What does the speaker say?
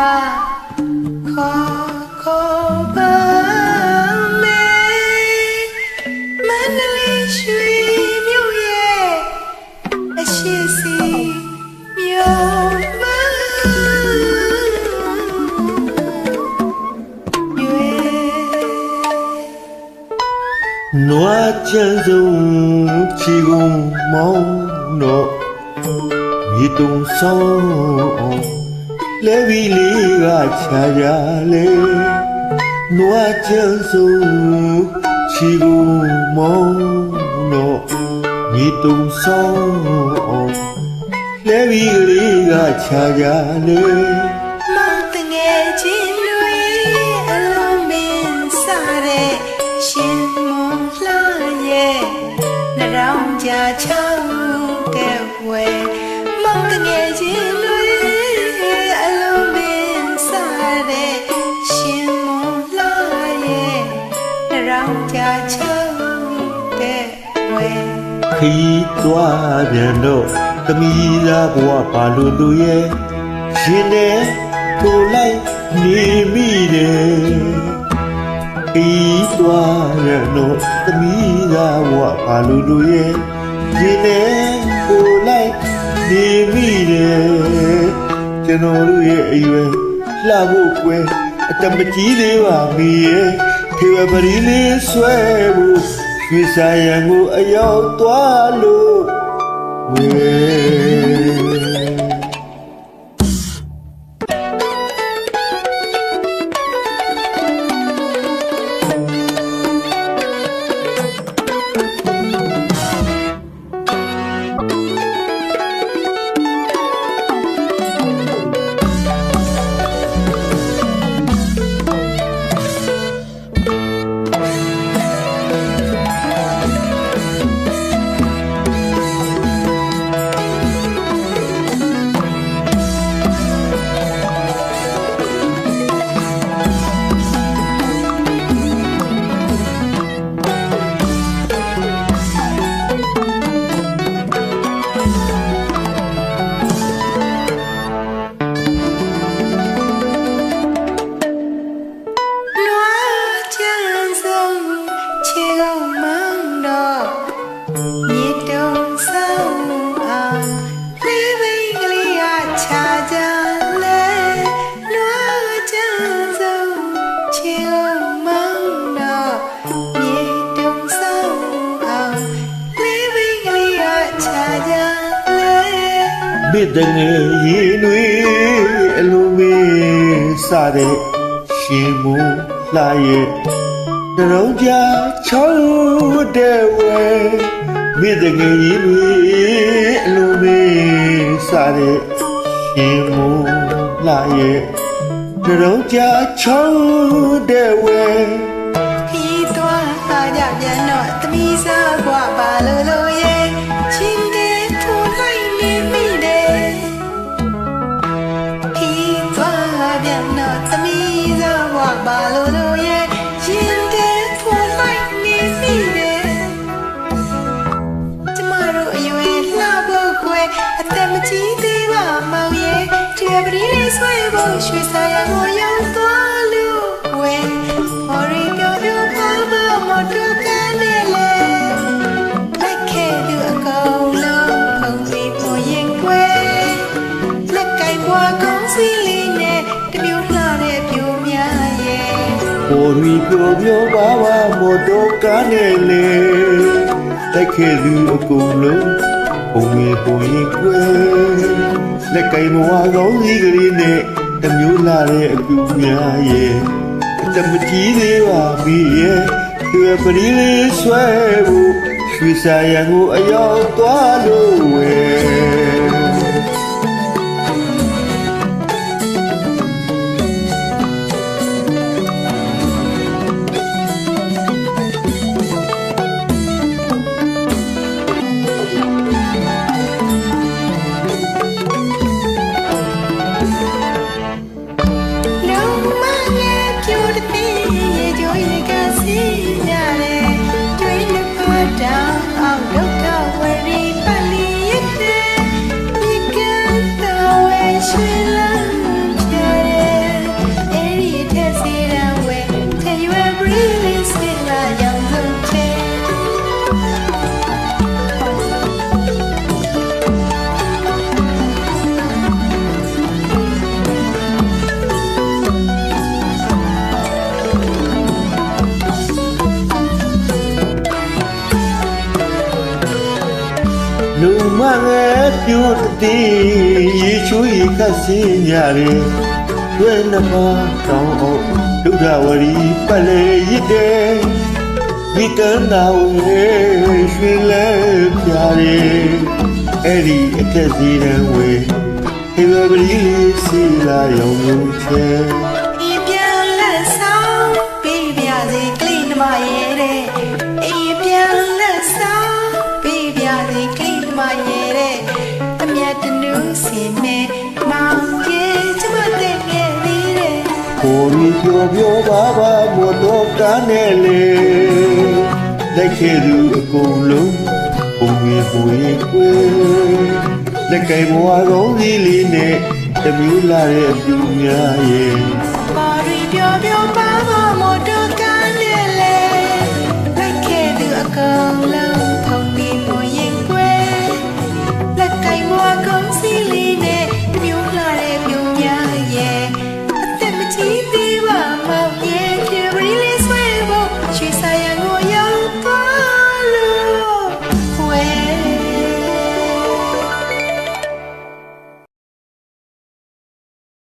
လေးကခေါ်ခေါ်ပါမယ်မန္တလေးရွှေမြို့ရဲ့အရှိစီမြို့မရွေနွားချမ်းစုံချီကုန်မောင်းတော့မြေတုံဆောင် လဲဝီလေးကခြာကြလေနွားချမ်းစုံချီကုန်မောင်းတော့မြေတုံဆောင်လဲဝီလေးကခြာကြလေ ခီးသွားပြန်တော့သမီးသားဘဝပါလို့လူရဲ့ရှင်နဲ့ကိုလိုက်နေမိတယ်ခီးသွားပြန်တော့သမီးသားဘဝပါလို့လူရဲ့ရှင်နဲ့ကိုလိုက်နေမိတယ်ကျွန်တော်တို့ရဲ့အရွယ်လှဖို့ကွယ်အတမကြီးသေးပါမီရဲ့ထေဝပရီလေးဆွဲဖို့ ရွှေစာရန်ကိုအရောက်သွားလို့ဝေ မိတငယ်ရင်တွေအလိုမေးစတဲ့ရှင်မူလာရဲ့နှလုံးကြားချောင်းတဲ့ဝဲမိတငယ်ရင်တွေအလိုမေးစတဲ့ရှင်မူလာရဲ့နှလုံးကြားချောင်းတဲ့ဝဲ ခီးသွားသားကြပြန်တော့သမီးစားกว่าပါလို့လို့ သမီးစားဘွားဘာလို့လို့ရဲ့ရင်တဲဖို့လိုက်နေမိတယ်ကျမတို့အရွယ်လှဖို့ကွယ်အသက်မကြီးသေးပါမောင်ရဲ့ဒီပရီးလေးဆွဲဖို့ရွှေစားရငွေ ပေါ်ရီပြောပြောပါပါမော်တော်ကားနဲ့လေတိုက်ခဲ့သူအကုန်လုံးပုံငယ်ပုံရင်ကွယ်လက်ကင်မဝါကောင်းစီကလေးနဲ့တမျိုးလာတဲ့အကူများရဲ့အတမကြီးသေးပါပြီရဲ့သူပရီလေးဆွဲဖို့ရွှေစာရန်ကိုအရောက်သွားလို့ဝဲလုံး ငယ်ပြိုတတိရေချိုးရေခတ်စင်းကြတယ်တွဲနှပါတောင်းအောင်ဒုဒ္ဓဝရီပတ်လေရစ်တယ်ဒီကန္နာဝေရွှေလဲပြတယ်အဲ့ဒီအခက်စီတန်းဝေဟေဝပလီလေးစီလာရောင်လို့ချဲ စင်နဲ့မောင်ကြီးကျမတဲ့ငယ်လေးတဲ့ကိုရီပြောပြောပါပါမတော်ကန်းနဲ့လေလက်ခဲသူအကုန်လုံးပုံရပူရကွယ်လက်ကဲဘွားကောင်းစီလေးနဲ့တမျိုးလာတဲ့သူများရဲ့ပါရီပြောပြောပါ